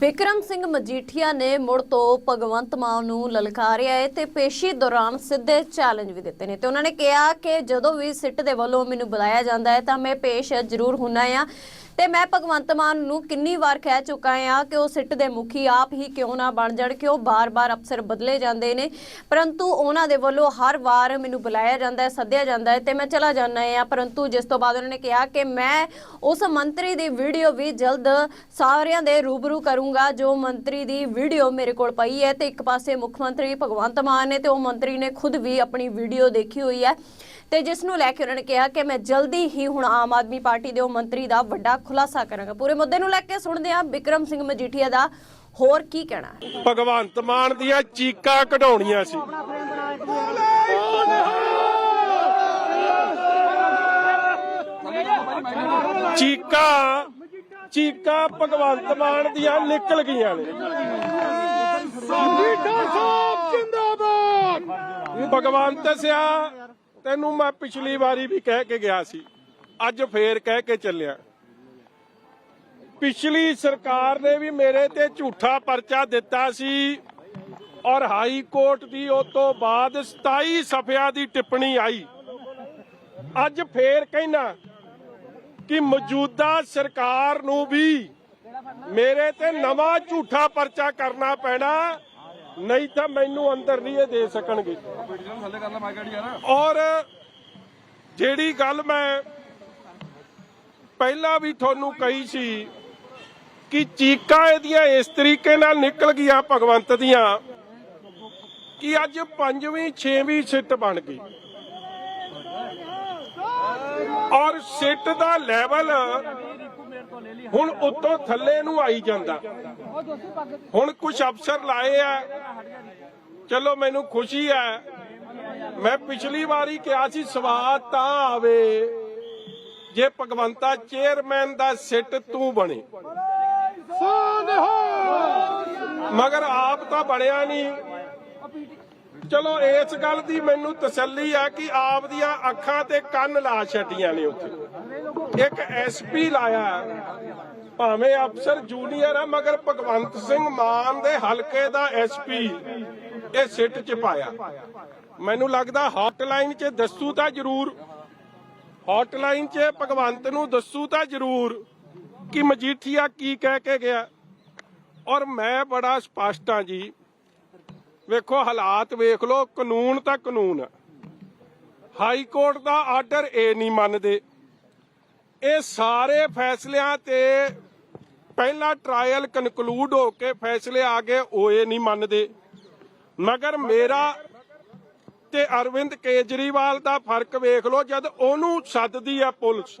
ਬਿਕਰਮ ਸਿੰਘ ਮਜੀਠੀਆ ਨੇ ਮੁੜ ਤੋਂ ਭਗਵੰਤ ਮਾਨ ਨੂੰ ਲਲਕਾਰਿਆ ਹੈ ਤੇ ਪੇਸ਼ੀ ਦੌਰਾਨ ਸਿੱਧੇ ਚੈਲੰਜ ਵੀ ਦਿੱਤੇ ਨੇ। ਤੇ ਉਹਨਾਂ ਨੇ ਕਿਹਾ ਕਿ ਜਦੋਂ ਵੀ ਸਿੱਟ ਦੇ ਵੱਲੋਂ ਮੈਨੂੰ ਬੁਲਾਇਆ ਜਾਂਦਾ ਹੈ ਤਾਂ ਮੈਂ ਪੇਸ਼ ਜ਼ਰੂਰ ਹੁੰਨਾ ਆ। ਤੇ ਮੈਂ ਭਗਵੰਤ ਮਾਨ ਨੂੰ ਕਿੰਨੀ ਵਾਰ ਕਹਿ ਚੁੱਕਾ ਹਾਂ ਕਿ ਉਹ ਸਿੱਟ ਦੇ ਮੁਖੀ ਆਪ ਹੀ ਕਿਉਂ ਨਾ ਬਣ ਜਾਣ, ਕਿ ਉਹ ਬਾਰ-ਬਾਰ ਅਫਸਰ ਬਦਲੇ ਜਾਂਦੇ ਨੇ। ਪਰੰਤੂ ਉਹਨਾਂ ਦੇ ਵੱਲੋਂ ਹਰ ਵਾਰ ਮੈਨੂੰ ਬੁਲਾਇਆ ਜਾਂਦਾ ਹੈ, ਸੱਦਿਆ ਜਾਂਦਾ ਹੈ ਤੇ ਮੈਂ ਚਲਾ ਜਾਂਦਾ ਹਾਂ। ਪਰੰਤੂ ਜਿਸ ਤੋਂ ਬਾਅਦ ਉਹਨਾਂ ਨੇ ਕਿਹਾ ਕਿ ਮੈਂ ਉਸ ਮੰਤਰੀ ਦੀ ਵੀਡੀਓ ਵੀ ਜਲਦ ਸਾਰਿਆਂ ਦੇ ਰੂਬਰੂ ਕਰੂੰਗਾ, ਜੋ ਮੰਤਰੀ ਦੀ ਵੀਡੀਓ ਮੇਰੇ ਕੋਲ ਪਈ ਹੈ ਤੇ ਇੱਕ ਪਾਸੇ ਮੁੱਖ ਮੰਤਰੀ ਭਗਵੰਤ ਮਾਨ ਨੇ ਤੇ ਉਹ ਮੰਤਰੀ ਨੇ ਖੁਦ ਵੀ ਆਪਣੀ ਵੀਡੀਓ ਦੇਖੀ ਹੋਈ ਹੈ। ਤੇ ਜਿਸ ਨੂੰ ਲੈ ਕੇ ਉਹਨਾਂ ਨੇ ਕਿਹਾ ਕਿ ਮੈਂ ਜਲਦੀ ਹੀ ਹੁਣ ਆਮ ਆਦਮੀ ਪਾਰਟੀ ਦੇ ਉਹ ਮੰਤਰੀ ਦਾ ਵੱਡਾ ਖੁਲਾਸਾ ਕਰਾਂਗਾ। ਪੂਰੇ ਮੁੱਦੇ ਨੂੰ ਲੈ ਕੇ ਸੁਣਦੇ ਹਾਂ ਬਿਕਰਮ ਸਿੰਘ ਮਜੀਠੀਆ ਦਾ। ਹੋਰ ਕੀ ਕਹਿਣਾ ਹੈ? ਭਗਵੰਤ ਮਾਨ ਦੀਆਂ ਚੀਕਾਂ ਕਢਾਉਣੀਆਂ ਸੀ। ਚੀਕਾਂ ਚੀਕਾਂ ਭਗਵੰਤ ਮਾਨ ਦੀਆਂ ਨਿਕਲ ਗਈਆਂ ਨੇ। ਭਗਵੰਤ ਸਿਆ, ਤੈਨੂੰ ਮੈਂ ਪਿਛਲੀ ਵਾਰੀ ਵੀ ਕਹਿ ਕੇ ਗਿਆ ਸੀ। ਅੱਜ ਫੇਰ ਕਹਿ ਕੇ ਚੱਲਿਆ। ਪਿਛਲੀ ਸਰਕਾਰ ਨੇ ਵੀ ਮੇਰੇ ਤੇ ਝੂਠਾ ਪਰਚਾ ਦਿੱਤਾ ਸੀ ਔਰ ਹਾਈ ਕੋਰਟ ਦੀ ਉਸ ਤੋਂ ਬਾਅਦ 27 ਸਫਿਆਂ ਦੀ ਟਿੱਪਣੀ ਆਈ। ਅੱਜ ਫੇਰ ਕਹਿਣਾ ਕਿ ਮੌਜੂਦਾ ਸਰਕਾਰ ਨੂੰ ਵੀ ਮੇਰੇ ਤੇ ਨਵਾਂ ਝੂਠਾ ਪਰਚਾ ਕਰਨਾ ਪੈਣਾ, ਨਹੀਂ ਤਾਂ ਮੈਨੂੰ ਅੰਦਰ ਨਹੀਂ ਇਹ ਦੇ ਸਕਣਗੇ। ਔਰ ਜਿਹੜੀ ਗੱਲ ਮੈਂ ਪਹਿਲਾਂ ਵੀ ਤੁਹਾਨੂੰ ਕਹੀ ਸੀ ਕਿ ਚੀਕਾਂ ਇਹਦੀਆਂ ਇਸ ਤਰੀਕੇ ਨਾਲ ਨਿਕਲ ਗਈਆਂ ਭਗਵੰਤ ਦੀਆਂ ਕਿ ਅੱਜ ਪੰਜਵੀਂ, ਛੇਵੀਂ ਸਿੱਟ ਬਣ ਗਈ। ਔਰ ਸਿੱਟ ਦਾ ਲੈਵਲ ਹੁਣ ਉੱਤੋਂ ਥੱਲੇ ਨੂੰ ਆਈ ਜਾਂਦਾ। ਹੁਣ ਕੁਝ ਅਫਸਰ ਲਾਏ ਆ। ਚਲੋ, ਮੈਨੂੰ ਖੁਸ਼ੀ ਹੈ। ਮੈਂ ਪਿਛਲੀ ਵਾਰੀ ਕਿਹਾ ਸੀ, ਸਵਾਦ ਤਾਂ ਆਵੇ। ਜੇ ਭਗਵੰਤਾ ਚੇਅਰਮੈਨ ਦਾ ਸਿੱਟ ਤੂੰ ਬਣੇ। ਮਗਰ ਆਪ ਤਾਂ ਬਣਿਆ ਨਹੀਂ। ਚਲੋ, ਇਸ ਗੱਲ ਦੀ ਮੈਨੂੰ ਤਸੱਲੀ ਆ ਕਿ ਆਪ ਦੀਆਂ ਅੱਖਾਂ ਤੇ ਕੰਨ ਲਾ ਛੱਡੀਆਂ ਨੇ ਉੱਥੇ। ਇੱਕ ਐਸਪੀ ਲਾਇਆ। ਭਾਵੇਂ ਅਫਸਰ ਜੂਨੀਅਰ ਆ, ਮਗਰ ਭਗਵੰਤ ਸਿੰਘ ਮਾਨ ਦੇ ਹਲਕੇ ਦਾ ਐਸਪੀ ਇਹ ਸਿੱਟ ਚ ਪਾਇਆ। ਮੈਨੂੰ ਲੱਗਦਾ ਹੌਟਲਾਈਨ 'ਚ ਦੱਸੂ ਤਾਂ ਜ਼ਰੂਰ। ਹੌਟਲਾਈਨ 'ਚ ਭਗਵੰਤ ਨੂੰ ਦੱਸੂ ਤਾਂ ਜ਼ਰੂਰ। ਕਿ ਮਜੀਠੀਆ ਕੀ ਕਹਿ ਕੇ ਗਿਆ? ਔਰ ਮੈਂ ਬੜਾ ਸਪਸ਼ਟ ਆ ਜੀ। ਵੇਖੋ, ਹਾਲਾਤ ਵੇਖ ਲਓ, ਕਾਨੂੰਨ ਤਾਂ ਕਾਨੂੰਨ ਹੈ ਹਾਈ ਕੋਰਟ ਦਾ ਆਰਡਰ ਇਹ ਨਹੀਂ ਮੰਨਦੇ। ਇਹ ਸਾਰੇ ਫੈਸਲਿਆਂ ਤੇ ਪਹਿਲਾ ਟ੍ਰਾਇਲ ਕਨਕਲੂਡ ਹੋ ਕੇ ਫੈਸਲੇ ਆ ਗਏ, ਉਹ ਇਹ ਨਹੀਂ ਮੰਨਦੇ। ਮਗਰ ਮੇਰਾ ਤੇ ਅਰਵਿੰਦ ਕੇਜਰੀਵਾਲ ਦਾ ਫ਼ਰਕ ਵੇਖ ਲਓ, ਜਦ ਉਹਨੂੰ ਸੱਦਦੀ ਆ ਪੁਲਿਸ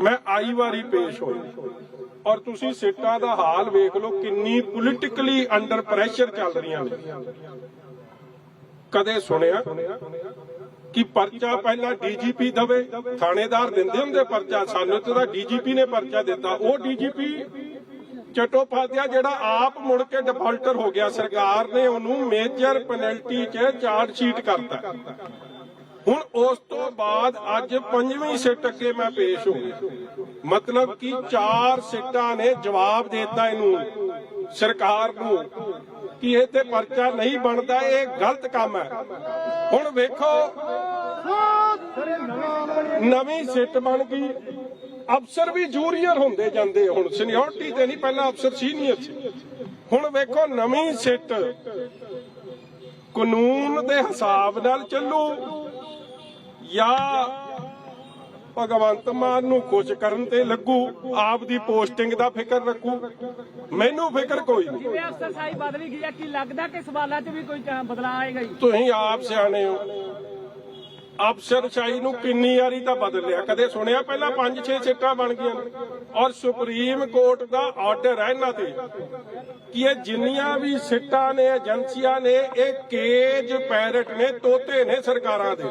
ਮੈਂ ਆਈ ਵਾਰੀ ਪੇਸ਼ ਹੋਇਆ ਔਰ ਤੁਸੀਂ ਸੀਟਾਂ ਦਾ ਹਾਲ ਵੇਖ ਲਓ, ਕਿੰਨੀ ਪੋਲਿਟਿਕਲੀ ਅੰਡਰ ਪ੍ਰੈਸ਼ਰ ਚੱਲ ਰਹੀਆਂ ਨੇ। ਕਦੇ ਸੁਣਿਆ ਕਿ ਪਰਚਾ ਪਹਿਲਾਂ ਡੀਜੀਪੀ ਦਵੇ, ਥਾਣੇਦਾਰ ਦਿੰਦੇ ਹੁੰਦੇ ਪਰਚਾ, ਸਾਨੂੰ ਤੇ ਤਾਂ ਡੀਜੀਪੀ ਨੇ ਪਰਚਾ ਦਿੱਤਾ। ਉਹ ਡੀਜੀਪੀ ਚਟੋਪਾਧਿਆ ਜਿਹੜਾ ਆਪ ਮੁੜ ਕੇ ਡਿਫਾਲਟਰ ਹੋ ਗਿਆ, ਸਰਕਾਰ ਨੇ ਉਹਨੂੰ ਮੇਜਰ ਪੈਨਲਟੀ 'ਚ ਚਾਰਜ ਸ਼ੀਟ ਕਰਤਾ। ਹੁਣ ਉਸ ਤੋਂ ਬਾਅਦ ਅੱਜ ਪੰਜਵੀਂ ਸਿੱਟ ਅੱਗੇ ਮੈਂ ਪੇਸ਼ ਹੋ ਗਿਆ। ਮਤਲਬ ਕਿ ਚਾਰ ਸਿੱਟਾਂ ਨੇ ਜਵਾਬ ਦਿੱਤਾ ਇਹਨੂੰ, ਸਰਕਾਰ ਨੂੰ, ਕਿ ਇਹ ਤੇ ਪਰਚਾ ਨਹੀਂ ਬਣਦਾ, ਇਹ ਗਲਤ ਕੰਮ ਹੈ। ਹੁਣ ਵੇਖੋ, ਨਵੀਂ ਸਿੱਟ ਬਣ ਗਈ। ਅਫਸਰ ਵੀ ਜੂਨੀਅਰ ਹੁੰਦੇ ਜਾਂਦੇ ਹੁਣ ਸੀਨੀਅਰਟੀ ਤੇ ਨਹੀਂ, ਪਹਿਲਾਂ ਅਫਸਰ ਸੀਨੀਅਰ ਸੀ। ਹੁਣ ਵੇਖੋ, ਨਵੀਂ ਸਿੱਟ ਕਾਨੂੰਨ ਦੇ ਹਿਸਾਬ ਨਾਲ ਚੱਲੂ। ਜਾਂ ਭਗਵੰਤ ਮਾਨ ਨੂੰ ਖੁਸ਼ ਕਰਨ ਤੇ ਲੱਗੂ ਆਪ ਦੀ ਪੋਸਟਿੰਗ ਦਾ ਫਿਕਰ ਰੱਖੂ। ਮੈਨੂੰ ਫਿਕਰ ਕੋਈ ਨਹੀਂ। ਜਿਵੇਂ ਅਫਸਰਸ਼ਾਹੀ ਬਦਲੀ ਗਈ ਹੈ ਕੀ ਲੱਗਦਾ ਕਿ ਸਵਾਲਾਂ 'ਚ ਵੀ ਕੋਈ ਬਦਲਾਅ ਆਏਗਾ ਜੀ? ਤੁਸੀਂ ਆਪ ਸਿਆਣੇ ਹੋ। ਅਫਸਰਸ਼ਾਹੀ ਨੂੰ ਕਿੰਨੀ ਵਾਰੀ ਤਾਂ ਬਦਲਿਆ। ਕਦੇ ਸੁਣਿਆ ਪਹਿਲਾਂ 5-6 ਸੀਟਾਂ ਬਣ ਗਈਆਂ ਔਰ ਸੁਪਰੀਮ ਕੋਰਟ ਦਾ ਆਰਡਰ ਹੈ ਇਹਨਾਂ ਤੇ। ਕਿ ਇਹ ਜਿੰਨੀਆਂ ਵੀ ਸਿੱਟਾਂ ਨੇ ਏਜੰਸੀਆਂ ਨੇ ਇਹ ਕੇਜ ਪੈਰਟ ਨੇ ਤੋਤੇ ਨੇ ਸਰਕਾਰਾਂ ਦੇ।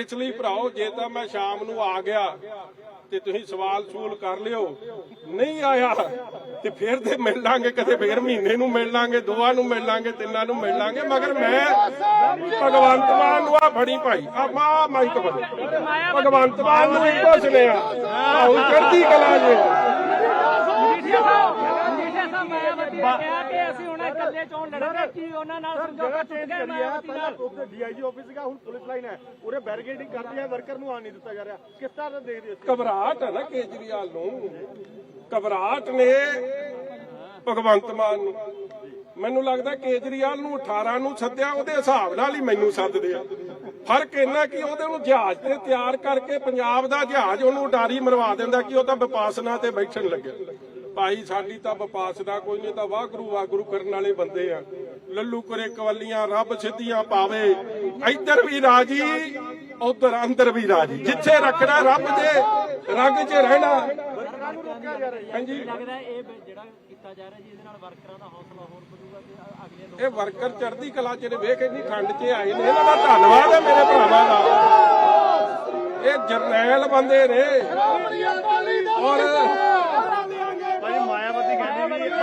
ਇਸ ਲਈ ਭਰਾਓ ਜੇ ਤਾਂ ਮੈਂ ਸ਼ਾਮ ਨੂੰ ਆ ਗਿਆ ਤੇ ਤੁਸੀਂ ਸਵਾਲ ਸੂਲ ਕਰ ਲਿਓ। ਨਹੀਂ ਆਇਆ ਤੇ ਫਿਰ ਤੇ ਮਿਲ ਲਾਂਗੇ ਕਦੇ ਫੇਰ ਮਹੀਨੇ ਨੂੰ ਮਿਲ ਲਾਂਗੇ ਦੋਵਾਂ ਨੂੰ ਮਿਲ ਲਾਂਗੇ ਤਿੰਨਾਂ ਨੂੰ ਮਿਲ ਲਾਂਗੇ। ਮਗਰ ਮੈਂ ਭਗਵੰਤ ਮਾਨ ਨੂੰ ਆ ਫੜੀ ਭਾਈ। ਆ ਮਾ ਮਾਈਕ ਫੜੀ। ਭਗਵੰਤ ਮਾਨ ਨੂੰ ਇੱਕੋ ਸੁਨੇਹਾ ਆਉ ਚੜ੍ਹਦੀ ਕਲਾ ਜੇ। ਮਜੀਠੀਆ ਸਾਹਿਬ ਮਜੀਠੀਆ ਸਾਹਿਬ ਅਸੀਂ ਹੁਣ ਇਕੱਲੇ ਚੋਣ ਲੜਾਂਗੇ ਕੀ ਉਹਨਾਂ ਨਾਲ ਸਮਝੌਤਾ ਟੁੱਟ ਗਿਆ ਮਾਇਆਵਤੀ ਨਾਲ ਉੱਥੇ ਡੀਆਈਜੀ ਆਫਿਸ ਸੀਗਾ ਹੁਣ ਪੁਲਿਸ ਲਾਈਨ ਹੈ। ਉਰੇ ਬੈਰੀਕੇਡਿੰਗ ਕਰਦੀ ਹੈ ਵਰਕਰ ਨੂੰ ਆਣ ਨਹੀਂ ਦਿੱਤਾ ਜਾ ਰਿਹਾ। ਕਿਸ ਤਰ੍ਹਾਂ ਦਾ ਦੇਖਦੇ ਹੋ ਘਬਰਾਹਟ ਹੈ ਨਾ ਕੇਜਰੀਵਾਲ ਨੂੰ। ਘਬਰਾਹਟ ਨੇ ਭਗਵੰਤ ਮਾਨ ਨੂੰ। ਮੈਨੂੰ ਲੱਗਦਾ ਕੇਜਰੀਵਾਲ ਨੂੰ 18 ਨੂੰ ਸੱਦਿਆ ਉਹਦੇ ਹਿਸਾਬ ਨਾਲ ਹੀ ਮੈਨੂੰ ਸੱਦਦੇ ਆ। ਫ਼ਰਕ ਇੰਨਾ ਕਿ ਉਹਦੇ ਨੂੰ ਜਹਾਜ਼ ਤੇ ਤਿਆਰ ਕਰਕੇ ਪੰਜਾਬ ਦਾ ਜਹਾਜ਼ ਉਹਨੂੰ ਉਡਾਰੀ ਮਰਵਾ ਦਿੰਦਾ ਕਿ ਉਹ ਤਾਂ ਵਿਪਾਸਨਾ ਤੇ ਬੈਠਣ ਲੱਗਿਆ ਭਾਈ ਸਾਡੀ ਤਾਂ ਵਿਪਾਸਨਾ ਕੋਈ ਨਹੀਂ ਤਾਂ ਵਾਹਿਗੁਰੂ ਵਾਹਿਗੁਰੂ ਕਰਨ ਵਾਲੇ ਬੰਦੇ ਆ। ਲੱਲੂ ਕਰੇ ਕਵੱਲੀਆਂ ਰੱਬ ਸਿੱਧੀਆਂ ਪਾਵੇ। ਇੱਧਰ ਵੀ ਰਾਜੀ ਉਧਰ ਅੰਦਰ ਵੀ ਰਾਜੀ। ਜਿੱਥੇ ਰੱਖਣਾ ਰੱਬ ਦੇ ਰੰਗ 'ਚ ਰਹਿਣਾ। ਹਾਂਜੀ। ਲੱਗਦਾ ਇਹ ਜਿਹੜਾ ਕੀਤਾ ਜਾ ਰਿਹਾ ਜੀ ਇਹਦੇ ਨਾਲ ਵਰਕਰਾਂ ਦਾ ਹੌਸਲਾ ਹੋਰ ਵਧੂਗਾ ਤੇ ਅਗਲੇ ਇਹ ਵਰਕਰ ਚੜ੍ਹਦੀ ਕਲਾ ਚ ਨੇ ਵੇਖ ਇੰਨੀ ਠੰਡ 'ਚ ਆਏ ਨੇ। ਇਹਨਾਂ ਦਾ ਧੰਨਵਾਦ ਹੈ ਮੇਰੇ ਭਰਾਵਾਂ ਦਾ। ਇਹ ਜਰਨੈਲ ਬੰਦੇ ਨੇ। ਔਰ ਭਾਈ ਮਾਇਆਵਤੀ ਕਹਿੰਦੀ ਵੀ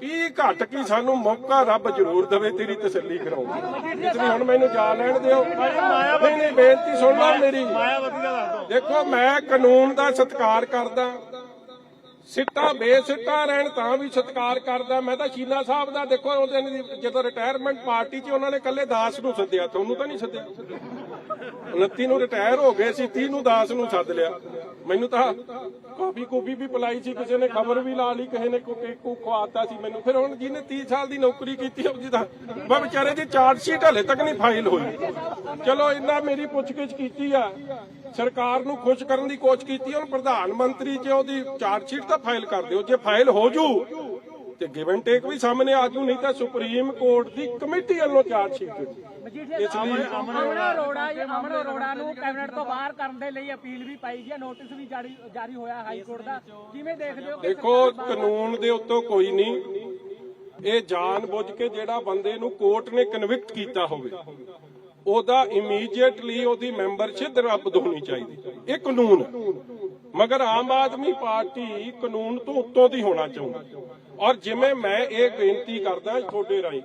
ਕੀ ਘੱਟ ਕੀ ਸਾਨੂੰ ਮੌਕਾ ਰੱਬ ਜ਼ਰੂਰ ਦੇਵੇ ਤੇਰੀ ਤਸੱਲੀ ਕਰਾਉਣ ਦੀ। ਇਸ ਹੁਣ ਮੈਨੂੰ ਜਾ ਲੈਣ ਦਿਓ। ਨਹੀਂ ਨਹੀਂ, ਬੇਨਤੀ ਸੁਣ ਲਓ ਮੇਰੀ। ਦੇਖੋ, ਮੈਂ ਕਾਨੂੰਨ ਦਾ ਸਤਿਕਾਰ ਕਰਦਾ। ਸਿੱਟਾ ਬੇਸਿੱਟਾ ਰਹਿਣ ਤਾਂ ਵੀ ਸਤਿਕਾਰ ਕਰਦਾ। ਮੈਂ ਤਾਂ ਸ਼ੀਲਾ ਸਾਹਿਬ ਦਾ ਦੇਖੋ, ਉਹਦੇ ਜਦੋਂ ਰਿਟਾਇਰਮੈਂਟ ਪਾਰਟੀ 'ਚ ਉਹਨਾਂ ਨੇ ਕੱਲੇ ਦਾਸ ਨੂੰ ਸੱਦਿਆ ਤੁਹਾਨੂੰ ਤਾਂ ਨਹੀਂ ਸੱਦਿਆ। 29 ਨੂੰ ਰਿਟਾਇਰ ਹੋ ਗਏ ਸੀ 30 ਨੂੰ ਦਾਸ ਨੂੰ ਸੱਦ ਲਿਆ। ਮੈਨੂੰ ਤਾਂ ਕਾਫੀ ਕੂਫੀ ਵੀ ਪਿਲਾਈ ਸੀ, ਕਿਸੇ ਨੇ ਖਬਰ ਵੀ ਲਾ ਲਈ, ਕਿਸੇ ਨੇ ਕੋਈ ਕੋ ਖਵਾਤਾ ਸੀ ਮੈਨੂੰ। ਫਿਰ ਹੁਣ ਜਿਹਨੇ 30 ਸਾਲ ਦੀ ਨੌਕਰੀ ਕੀਤੀ ਉਹ ਜਿਹਦਾ ਬਾ ਵਿਚਾਰੇ ਦੀ ਚਾਰਜ ਸ਼ੀਟ ਹਲੇ ਤੱਕ ਨਹੀਂ ਫਾਈਲ ਹੋਈ। ਚਲੋ, ਇੰਨਾ ਮੇਰੀ ਪੁੱਛਗਿੱਛ ਕੀਤੀ ਆ। ਸਰਕਾਰ ਨੂੰ ਖੁਸ਼ ਕਰਨ ਦੀ ਕੋਸ਼ਿਸ਼ ਕੀਤੀ ਹੁਣ ਪ੍ਰਧਾਨ ਮੰਤਰੀ ਚ ਉਹਦੀ ਚਾਰਜ ਸ਼ੀਟ ਤਾਂ ਫਾਈਲ ਕਰ ਦਿਓ। ਜੇ ਫਾਈਲ ਹੋ ਜੂ, ਤੇ ਗਿਵ ਐਂਡ ਟੇਕ ਵੀ ਸਾਹਮਣੇ ਆ ਜੂ, ਨਹੀਂ ਤਾਂ ਸੁਪਰੀਮ ਕੋਰਟ ਦੀ ਕਮੇਟੀ ਵੱਲੋਂ ਚਾਰਜ ਸ਼ੀਟ ਮਜੀਠੀਆ ਲਈ ਅਮਨ ਅਰੋੜਾ ਅਮਨ ਅਰੋੜਾ ਨੂੰ ਕੈਬਨਿਟ ਤੋਂ ਬਾਹਰ ਕਰਨ ਦੇ ਲਈ ਅਪੀਲ ਵੀ ਪਾਈ ਗਈ ਹੈ ਨੋਟਿਸ ਵੀ ਜਾਰੀ ਜਾਰੀ ਹੋਇਆ ਹਾਈ ਕੋਰਟ ਦਾ ਕਿਵੇਂ ਦੇਖਦੇ ਹੋ ਕਿ ਦੇਖੋ ਕਾਨੂੰਨ ਦੇ ਉੱਤੋਂ ਕੋਈ ਨਹੀਂ। ਇਹ ਜਾਣ ਬੁੱਝ ਕੇ ਜਿਹੜਾ ਬੰਦੇ ਨੂੰ ਕੋਰਟ ਨੇ ਕਨਵਿਕਟ ਕੀਤਾ ਹੋਵੇ ਉਹਦਾ ਇਮੀਡੀਏਟਲੀ ਉਹਦੀ ਮੈਂਬਰਸ਼ਿਪ ਰੱਦ ਹੋਣੀ ਚਾਹੀਦੀ। ਇਹ ਕਾਨੂੰਨ। ਮਗਰ ਆਮ ਆਦਮੀ ਪਾਰਟੀ ਕਾਨੂੰਨ ਤੋਂ ਉੱਤੋਂ ਦੀ ਹੋਣਾ ਚਾਹੁੰਦੀ। ਔਰ ਜਿਵੇਂ ਮੈਂ ਇਹ ਬੇਨਤੀ ਕਰਦਾ ਤੁਹਾਡੇ ਰਾਹੀਂ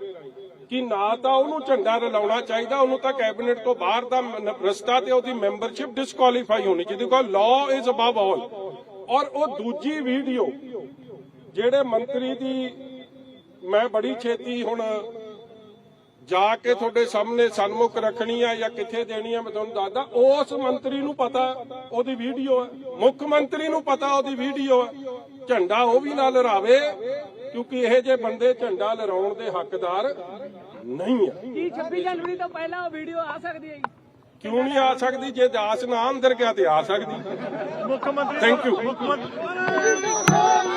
ਕਿ ਨਾ ਤਾਂ ਉਹਨੂੰ ਝੰਡਾ ਰਲਾਉਣਾ ਚਾਹੀਦਾ, ਉਹਨੂੰ ਤਾਂ ਕੈਬਨਿਟ ਤੋਂ ਬਾਹਰ ਦਾ ਰਸਤਾ ਤੇ ਉਹਦੀ ਮੈਂਬਰਸ਼ਿਪ ਡਿਸਕੁਆਲੀਫਾਈ ਹੋਣੀ ਚਾਹੀਦੀ, ਕਿਉਂਕਿ ਲਾਅ ਇਜ਼ ਅਬਵ ਆਲ ਔਰ ਉਹ ਦੂਜੀ ਵੀਡੀਓ, ਜਿਹੜੇ ਮੰਤਰੀ ਦੀ, ਮੈਂ ਬੜੀ ਛੇਤੀ ਹੁਣ ਜਾ ਕੇ ਤੁਹਾਡੇ ਸਾਹਮਣੇ ਸਨਮੁਖ ਰੱਖਣੀ ਆ ਜਾਂ ਕਿੱਥੇ ਦੇਣੀ ਆ, ਮੈਂ ਤੁਹਾਨੂੰ ਦੱਸਦਾ, ਉਸ ਮੰਤਰੀ ਨੂੰ ਪਤਾ ਉਹਦੀ ਵੀਡੀਓ ਹੈ ਮੁੱਖ ਮੰਤਰੀ ਨੂੰ ਪਤਾ ਉਹਦੀ ਵੀਡੀਓ ਹੈ ਝੰਡਾ ਉਹ ਵੀ ਨਾਲ ਲਹਿਰਾਵੇ ਕਿਉਂਕਿ ਇਹ ਜੇ ਬੰਦੇ ਝੰਡਾ ਲਹਿਰਾਉਣ ਦੇ ਹੱਕਦਾਰ ਨਹੀਂ ਆ। ਕੀ 26 ਜਨਵਰੀ ਤੋਂ ਪਹਿਲਾਂ ਵੀਡੀਓ ਆ ਸਕਦੀ ਹੈ? ਕਿਉਂ ਨਹੀਂ ਆ ਸਕਦੀ? ਜੇ ਦਾਸ ਨਾ ਅੰਦਰ ਗਿਆ ਤੇ ਆ ਸਕਦੀ। ਮੁੱਖ ਮੰਤਰੀ ਥੈਂਕ ਯੂ ਮੁੱਖ ਮੰਤਰੀ